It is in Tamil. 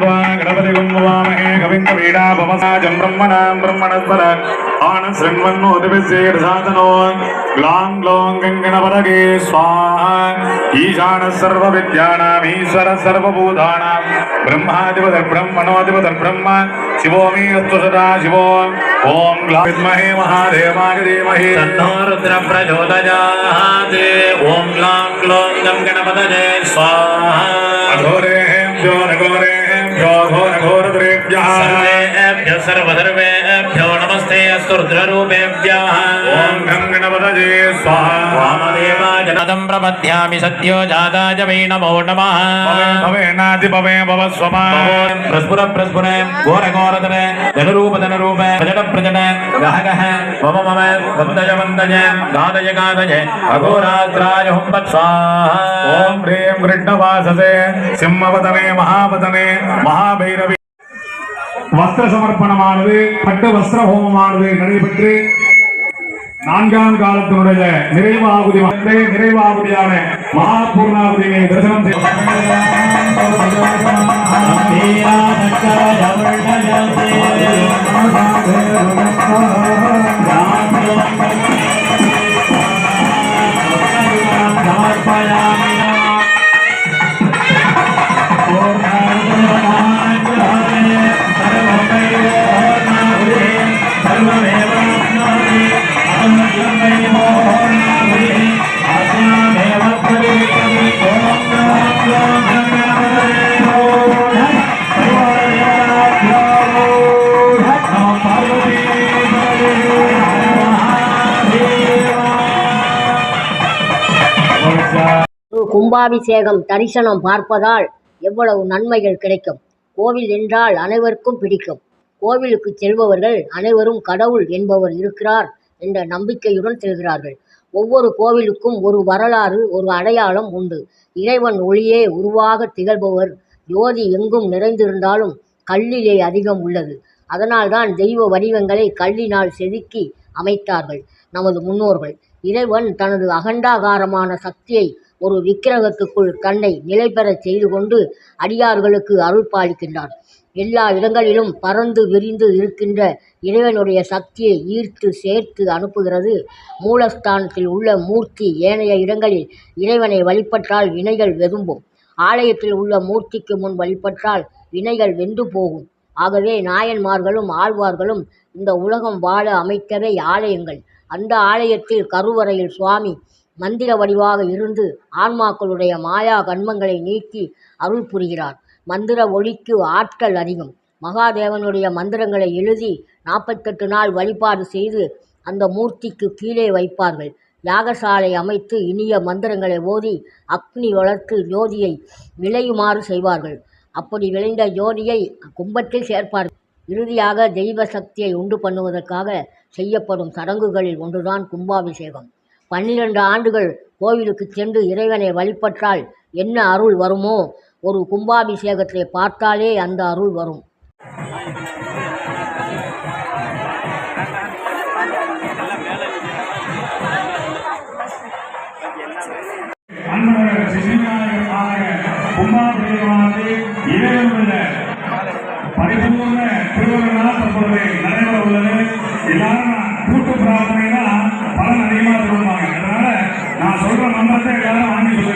त्वा गणपतिगुं वामहे कविन्दपीडापमसाजं ब्रह्मणां ब्रह्मणस्पर आनशृण्वन्नोदिभिसेर्साधनो ग्लां ग्लों गङ्गणपदगे स्वाहा ईशानः सर्वविद्यानाम् शिवो मे सदा शिवो। ॐ ग्ला महादेवाय धीमहि। तन्नो रुद्रप्रचोदयात् ॐ ग्लां स्वाहा। भ्यो नघोरेहें भ्यो घोरघोरद्रेभ्यः सर्वेभ्यः सर्वधर्मेभ्यो गणपतये स्वाहादेवाजनदं प्रपद्यामि सत्यो जाताय वै नमो नमः भवेनादिपवे भव स्वमा प्रस्फुर प्रस्फुर घोरघोरतने धनुरूप धनुरूप प्रजन प्रजन गहगह मम मम वन्दय वन्दय गादय गादय अघोरात्राय हुम्पत् स्वाहा ॐ ह्रीं कृष्णवाससे सिंहवदने महावदने महाभैरवी வஸ்திர சமர்ப்பணமானது பட்டு வஸ்திர ஹோமமானது நடைபெற்று நான்காம் காலத்தினுடைய நிறைவாகுதி நிறைவாகுதியான மகாபூர்ணாகுதியை தரிசனம் ஒரு கும்பாபிஷேகம் தரிசனம் பார்ப்பதால் எவ்வளவு நன்மைகள் கிடைக்கும். கோவில் என்றால் அனைவருக்கும் பிடிக்கும். கோவிலுக்கு செல்பவர்கள் அனைவரும் கடவுள் என்பவர் இருக்கிறார் என்ற நம்பிக்கையுடன் செல்கிறார்கள். ஒவ்வொரு கோவிலுக்கும் ஒரு வரலாறு ஒரு அடையாளம் உண்டு. இறைவன் ஒளியே உருவாக திகழ்பவர். ஜோதி எங்கும் நிறைந்திருந்தாலும் கல்லிலே அதிகம் உள்ளது. அதனால்தான் தெய்வ வடிவங்களை கல்லினால் செதுக்கி அமைத்தார்கள் நமது முன்னோர்கள். இறைவன் தனது அகண்டாகாரமான சக்தியை ஒரு விக்கிரகத்துக்குள் தன்னை நிலைபெறச் செய்து கொண்டு அடியார்களுக்கு அருள்பாலிக்கின்றான் எல்லா இடங்களிலும் பறந்து விரிந்து இருக்கின்ற இறைவனுடைய சக்தியை ஈர்த்து சேர்த்து அனுப்புகிறது. மூலஸ்தானத்தில் உள்ள மூர்த்தி ஏனைய இடங்களில் இறைவனை வழிபட்டால் வினைகள் வெதும்பும். ஆலயத்தில் உள்ள மூர்த்திக்கு முன் வழிபட்டால் வினைகள் வெந்து போகும். ஆகவே நாயன்மார்களும் ஆழ்வார்களும் இந்த உலகம் வாழ அமைத்தவை ஆலயங்கள். அந்த ஆலயத்தில் கருவறையில் சுவாமி மந்திர வடிவாக இருந்து ஆன்மாக்களுடைய மாயா கன்மங்களை நீக்கி அருள் புரிகிறார். மந்திர ஒளிக்கு ஆட்கள் அதிகம். மகாதேவனுடைய மந்திரங்களை எழுதி நாற்பத்தெட்டு நாள் வழிபாடு செய்து அந்த மூர்த்திக்கு கீழே வைப்பார்கள். யாகசாலை அமைத்து இனிய மந்திரங்களை ஓதி அக்னி வளர்த்து ஜோதியை விளையுமாறு செய்வார்கள். அப்படி விளைந்த ஜோதியை கும்பத்தில் சேர்ப்பார்கள். இறுதியாக தெய்வ சக்தியை உண்டு பண்ணுவதற்காக செய்யப்படும் சடங்குகளில் ஒன்றுதான் கும்பாபிஷேகம். பன்னிரண்டு ஆண்டுகள் கோவிலுக்கு சென்று இறைவனை வழிபட்டால் என்ன அருள் வருமோ? ஒரு கும்பாபிஷேகத்தை பார்த்தாலே அந்த அருள் வரும். கும்பாபிஷேகமானது இறைவனுடைய பரிபூர்ண திருவிழா தற்பொழுது நடைபெற உள்ளது எல்லாரும் கூட்டு பிரார்த்தனை வாங்கி